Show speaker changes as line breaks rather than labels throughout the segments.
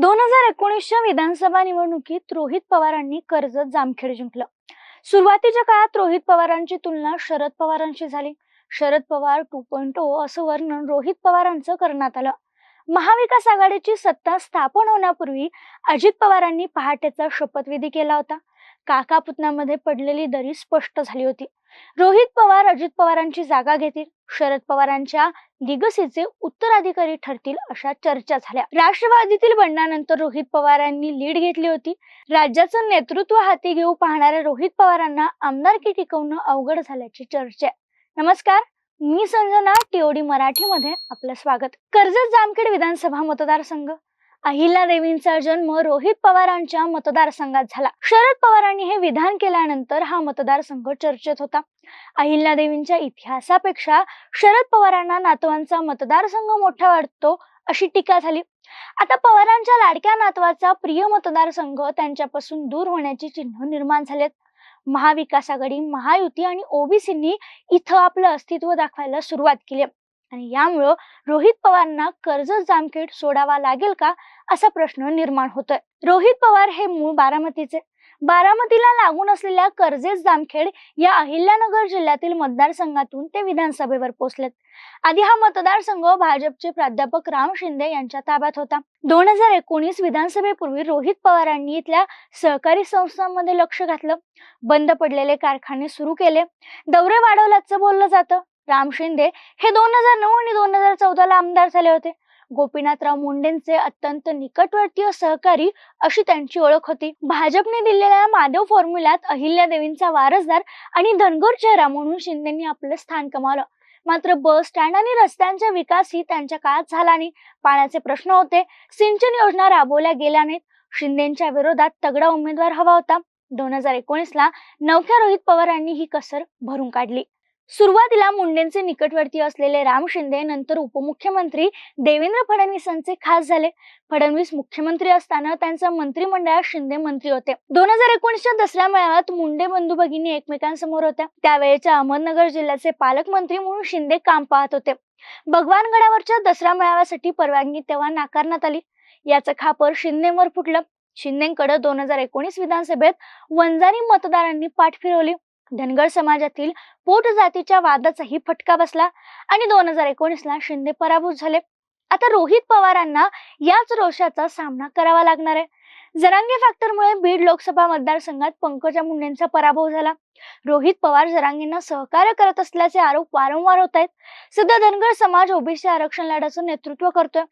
दोन हजार एकोणीसच्या विधानसभा निवडणुकीत रोहित पवारांनी कर्जत जामखेड जिंकलं. सुरुवातीच्या काळात रोहित पवारांची तुलना शरद पवारांशी झाली. Sharad Pawar two point oh असं वर्णन रोहित पवारांचं करण्यात आलं. महाविकास आघाडीची सत्ता स्थापन होण्यापूर्वी अजित पवारांनी पहाटेचा शपथविधी केला होता. काका पुतण्यामध्ये पडलेली दरी स्पष्ट झाली होती. रोहित पवार अजित पवारांची जागा घेतील. शरद पवारांच्या लिगसीचे उत्तराधिकारी ठरतील अशा चर्चा झाल्या. राष्ट्रवादीतील बंडानंतर रोहित पवारांनी लीड घेतली होती. राज्याचं नेतृत्व हाती घेऊ पाहणाऱ्या रोहित पवारांना आमदारकी टिकवणं अवघड झाल्याची चर्चा आहे. नमस्कार मी संजना टीओडी मराठीमध्ये आपलं स्वागत. कर्जत जामखेड विधानसभा मतदारसंघ. अहिल्या देवींचा जन्म रोहित पवारांच्या मतदारसंघात झाला. शरद पवारांनी हे विधान केल्यानंतर हा मतदारसंघ चर्चेत होता. अहिल्या देवींच्या इतिहासापेक्षा शरद पवारांना नातवांचा मतदारसंघ मोठा वाटतो अशी टीका झाली. आता पवारांच्या लाडक्या नातवाचा प्रिय मतदारसंघ त्यांच्यापासून दूर होण्याची चिन्ह निर्माण झालेत. महाविकास आघाडी महायुती आणि ओबीसींनी इथं आपलं अस्तित्व दाखवायला सुरुवात केली आणि यामुळं रोहित पवारांना कर्जत जामखेड सोडावा लागेल का असा प्रश्न निर्माण होतोय. रोहित पवार हे मूळ बारामतीचे. बारामतीला लागून असलेल्या कर्जे जामखेड या अहिल्यानगर जिल्ह्यातील मतदारसंघातून ते विधानसभेवर पोहोचलेत आधी हा मतदारसंघ भाजपचे प्राध्यापक राम शिंदे यांच्या ताब्यात होता. दोन हजार एकोणीस विधानसभेपूर्वी रोहित पवारांनी इथल्या सहकारी संस्थांमध्ये लक्ष घातलं. बंद पडलेले कारखाने सुरू केले. दौरे वाढवल्याचं बोललं जातं. राम शिंदे हे दोन हजार नऊ आणि दोन हजार चौदाला आमदार झाले होते. गोपीनाथराव मुंडेंचे अत्यंत निकटवर्तीय सहकारी अशी त्यांची ओळख होती. भाजपने दिलेल्या माधव फॉर्म्युल्यात अहिल्या देवींचा वारसदार आणि धनगर चेहरा म्हणून शिंदेनी आपलं स्थान कमावलं. मात्र बस स्टँड आणि रस्त्यांचा विकास ही त्यांच्या काळात झाला नाही. पाण्याचे प्रश्न होते. सिंचन योजना राबवल्या गेल्या नाहीत. शिंदेच्या विरोधात तगडा उमेदवार हवा होता. दोन हजार एकोणीस ला नवख्या रोहित पवारांनी ही कसर भरून काढली. सुरुवातीला मुंडेंचे निकटवर्ती असलेले राम शिंदे नंतर उपमुख्यमंत्री देवेंद्र फडणवीसांचे खास झाले. फडणवीस मुख्यमंत्री असताना त्यांच्या मंत्रिमंडळात शिंदे मंत्री होते. दोन हजार एकोणीसच्या दसऱ्या मेळाव्यात मुंडे बंधू भगिनी एकमेकांसमोर होत्या. त्यावेळेच्या अहमदनगर जिल्ह्याचे पालकमंत्री म्हणून शिंदे काम पाहत होते. भगवानगडावरच्या दसरा मेळाव्यासाठी परवानगी तेव्हा नाकारण्यात आली. याचं खापर शिंदेवर फुटलं. शिंदेकडे दोन हजार एकोणीस विधानसभेत वंजारी मतदारांनी पाठ फिरवली धनगर समाजातील पोट जातीच्या वादाचाही फटका बसला आणि दोन हजार एकोणीसला शिंदे पराभूत झाले. आता रोहित पवारांना याच रोषाचा सामना करावा लागणार आहे. जरांगे फॅक्टरमुळे बीड लोकसभा मतदारसंघात पंकजा मुंडेंचा पराभव झाला. रोहित पवार जरांगेंना सहकार्य करत असल्याचे आरोप वारंवार होत आहेत. सध्या धनगर समाज ओबीसी आरक्षण लढ्याचं नेतृत्व करतोय.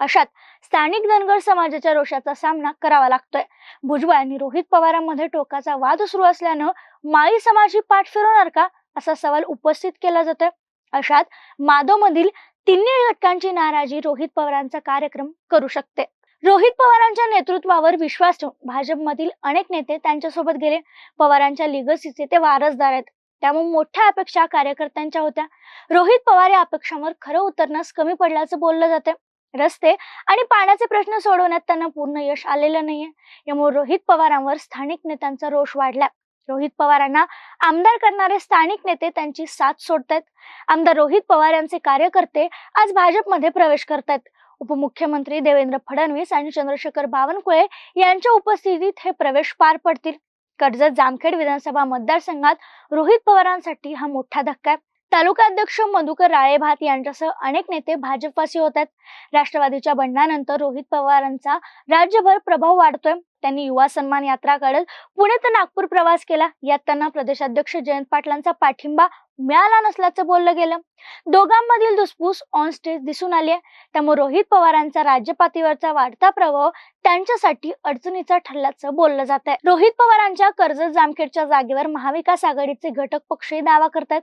अशात स्थानिक धनगर समाजाच्या रोषाचा सामना करावा लागतोय. भुजबळ आणि रोहित पवारांमध्ये टोकाचा वाद सुरू असल्यानं माळी समाज ही पाठ फिरवणार का असा सवाल उपस्थित केला जातोय. अशात माधव मधील तिन्ही घटकांची नाराजी रोहित पवारांचा कार्यक्रम करू शकते. रोहित पवारांच्या नेतृत्वावर विश्वास ठेवून भाजपमधील अनेक नेते त्यांच्यासोबत गेले. पवारांच्या लिगसीचे ते वारसदार आहेत. त्यामुळे मोठ्या अपेक्षा कार्यकर्त्यांच्या होत्या. रोहित पवार या अपेक्षांवर खरं उतरण्यास कमी पडल्याचं बोललं जाते रस्ते आणि पाण्याचे प्रश्न सोडवण्यात त्यांना पूर्ण यश आलेलं नाहीये. यामुळे रोहित पवारांवर स्थानिक नेत्यांचा रोष वाढला. रोहित पवारांना आमदार करणारे स्थानिक नेते त्यांची साथ सोडतायत. आमदार रोहित पवार यांचे कार्यकर्ते आज भाजपमध्ये प्रवेश करतायत. उपमुख्यमंत्री देवेंद्र फडणवीस आणि चंद्रशेखर बावनकुळे यांच्या उपस्थितीत हे प्रवेश पार पडतील. कर्जत जामखेड विधानसभा मतदारसंघात रोहित पवारांसाठी हा मोठा धक्का आहे. तालुकाध्यक्ष मधुकर राळेभात यांच्यासह अनेक नेते भाजपवासी होत आहेत राष्ट्रवादीच्या बंडानंतर रोहित पवारांचा राज्यभर प्रभाव वाढतोय. त्यांनी युवा सन्मान यात्रा काढत पुणे ते नागपूर प्रवास केला. यात त्यांना प्रदेशाध्यक्ष जयंत पाटलांचा पाठिंबा मिळाला नसल्याचं बोललं गेलं. दोघांमधील धुसफूस ऑन स्टेज दिसून आली आहे. त्यामुळे रोहित पवारांचा राज्यपातीवरचा वाढता प्रभाव त्यांच्यासाठी अडचणीचा ठरल्याचं बोललं जात आहे. रोहित पवारांच्या कर्जत जामखेडच्या जागेवर महाविकास आघाडीचे घटक पक्षही दावा करतात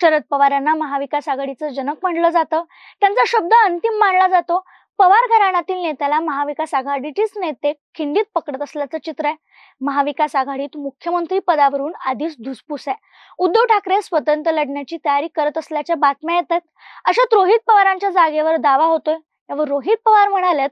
शरद पवारांना महाविकास आघाडीचं जनक म्हटलं जातं. त्यांचा शब्द अंतिम मानला जातो. पवार घराण्यातील नेत्याला महाविकास आघाडीचेच नेते खिंडीत पकडत असल्याचं चित्र आहे. महाविकास आघाडीत मुख्यमंत्री पदावरून आधीच धुसफूस आहे. उद्धव ठाकरे स्वतंत्र लढण्याची तयारी करत असल्याच्या बातम्या येतात. अशात रोहित पवारांच्या जागेवर दावा होतोय. यावर रोहित पवार म्हणालेत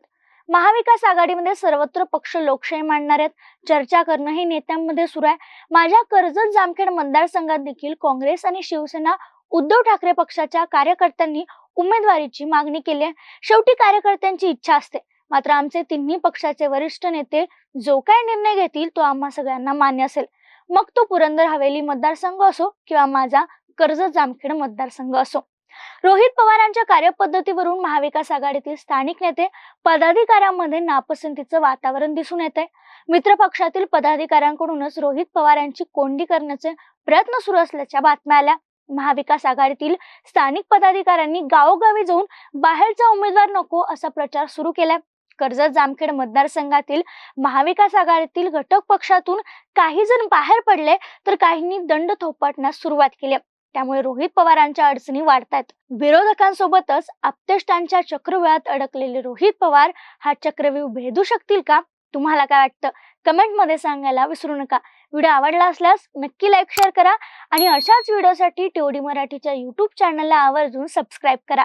महाविकास आघाडीमध्ये सर्वत्र पक्ष लोकशाही मांडणार आहेत. चर्चा करणं हे नेत्यांमध्ये सुरू आहे. माझ्या कर्जत जामखेड मतदारसंघात देखील काँग्रेस आणि शिवसेना उद्धव ठाकरे पक्षाच्या कार्यकर्त्यांनी उमेदवारीची मागणी केली आहे. शेवटी कार्यकर्त्यांची इच्छा असते. मात्र आमचे तिन्ही पक्षाचे वरिष्ठ नेते जो काय निर्णय घेतील तो आम्हा सगळ्यांना मान्य असेल. मग तो पुरंदर हवेली मतदारसंघ असो किंवा माझा कर्जत जामखेड मतदारसंघ असो. रोहित पवारांच्या कार्यपद्धतीवरून महाविकास आघाडीतील स्थानिक नेते पदाधिकाऱ्यांमध्ये नापसंतीचं वातावरण दिसून येत आहे मित्र पक्षातील पदाधिकाऱ्यांकडूनच रोहित पवार यांची कोंडी करण्याचे प्रयत्न सुरू असल्याच्या बातम्या आल्या. महाविकास आघाडीतील स्थानिक पदाधिकाऱ्यांनी गावोगावी जाऊन बाहेरचा उमेदवार नको असा प्रचार सुरू केलाय. कर्जत जामखेड मतदारसंघातील महाविकास आघाडीतील घटक पक्षातून काही जण बाहेर पडले तर काहींनी दंड थोपटण्यास सुरुवात केली त्यामुळे रोहित पवारांच्या अडचणी वाढतायत. विरोधकांसोबतच आप्तेष्टांच्या चक्रव्यूहात अडकलेले रोहित पवार हा चक्रव्यूह भेदू शकतील का? तुम्हाला काय वाटतं? कमेंटमध्ये सांगायला विसरू नका. व्हिडिओ आवडला असल्यास नक्की लाईक शेअर करा आणि अशाच व्हिडिओसाठी टीओडी मराठीच्या युट्यूब चॅनलला आवर्जून सबस्क्राईब करा.